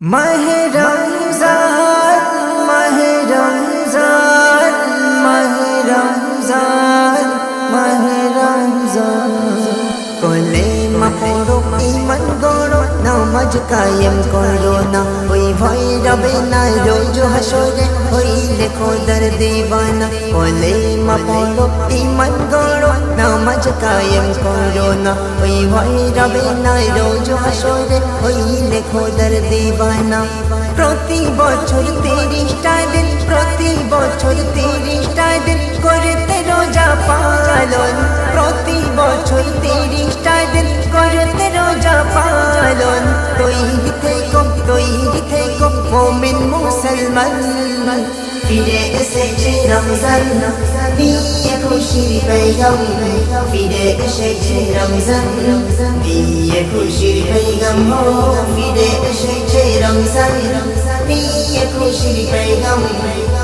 মাহে রমজান মাহে রমজান মাহে রমজান মাহে রমজান। কোলে মা পড়ো ইমান গড়ো, নামাজ কায়েম করো না। ওই ভয় রবে না, রোজ হাসরে হইলে খোদার দিবানা। কোলে মা পড়ো ইমান গড়ো, নামাজ কায়েম করো না। ওই ভয় রবে না, রোজ হাসরে হইলে খোদার দিবানা। প্রতি বছর তিরিশটা দিন, প্রতি বছর তিরিশটা দিন করতে রোজা পালন। প্রতি বছর তিরিশটা দিন করতে রোজা পালন। তৈরি থেকো তৈরি থেকো, মোমিন মুসলমান। ফিরে এসেছে রমজান, নিয়ে খুশির পেগম ফিরে এসেছে রমজান, নিয়ে খুশির পেগম ফিরে এসেছে রমজান। নিয়ে খুশির পেগম।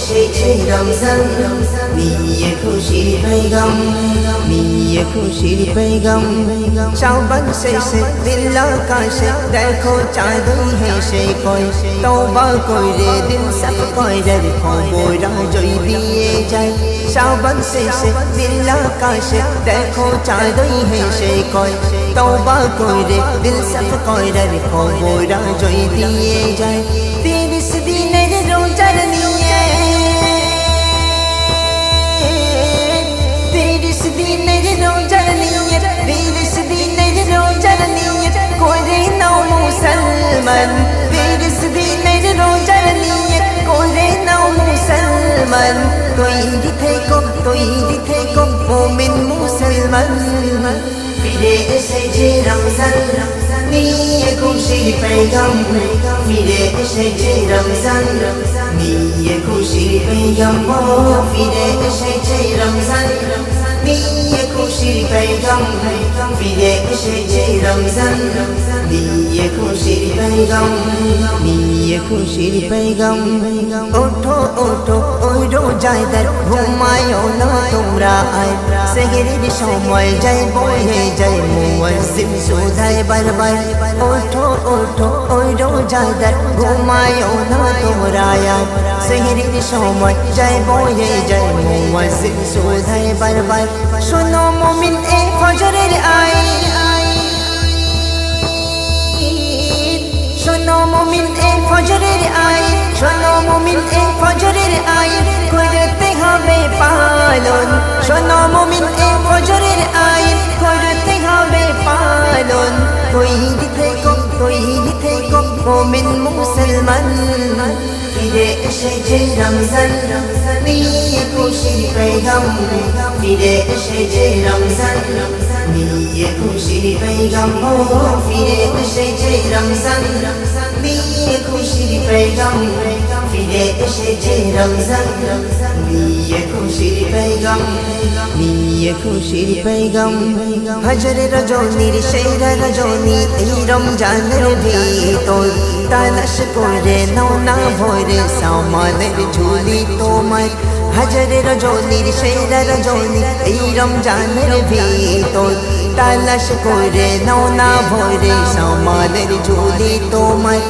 এসেছে রমজান, নিয়ে খুশির পেগম নিয়ে খুশির পেগম শাবান শেষে দিল আকাশে দেখো চাঁদই হেসে কয়, তওবা কইরে দিল সাফ কইরে খবর জয় দিয়ে যায়। শাবান শেষে দিল আকাশে দেখো চাঁদই হেসে কয়, তওবা কইরে দিল সাফ কইরে খবর জয় দিয়ে যায়। মুসলমান তিরিশ দিনের রোজার নিয়ে করে নাও মুসলমান তৈরি থেকো তৈরি থেকো মোমিন মুসলমান ফিরে এসেছে রমজান নিয়ে খুশির পেগম ফিরে এসেছে রমজান নিয়ে খুশির পেগম ও ফিরে এসেছে রমজান নিয়ে খুশির পেগম ফিরে এসেছে রমজান নিয়ে খুশির পেগম নিয়ে খুশির পেগম ওঠো ওঠো ওই রোজাদার ঘুমায় না তোমরা আয় সেহেরির সময় যায় বয়ে যায় মুয়াজ্জিন সুধায় বারবার। ওঠো ওঠো, ওই রোজাদার ঘুমায়ও না তোমরা আয় সেহেরির সময় যায় বয়ে যায় মুয়াজ্জিন সুধায় বারবার। শোনো মুমিন এই ফজরের আয় শোনো মুমিন এই ফজরের আই শোনো মুমিন এই ফজরের আই তৈরি থেকো তৈরি থেকো, মুমিন মুসলমান। ফিরে এসেছে রমজান, নিয়ে খুশির পেগম। ফিরে এসেছে রমজান, নিয়ে খুশির পেগম। ও, ফিরে এসেছে রমজান, নিয়ে খুশির পেগম। ফিরে এসেছে রমজান। নিয়ে খুশির পেগম, নিয়ে খুশির পেগম। হজরে রজনীর সেরা রজনী, এই রমজানের ভিতর তালাশ করে নাও না ভরে সামানের ঝুলি তোমার হজরে রজনীর সেরা রজনী, এই রমজানের ভিতর তালাশ করে নাও না ভরে সামানের ঝুলি তোমার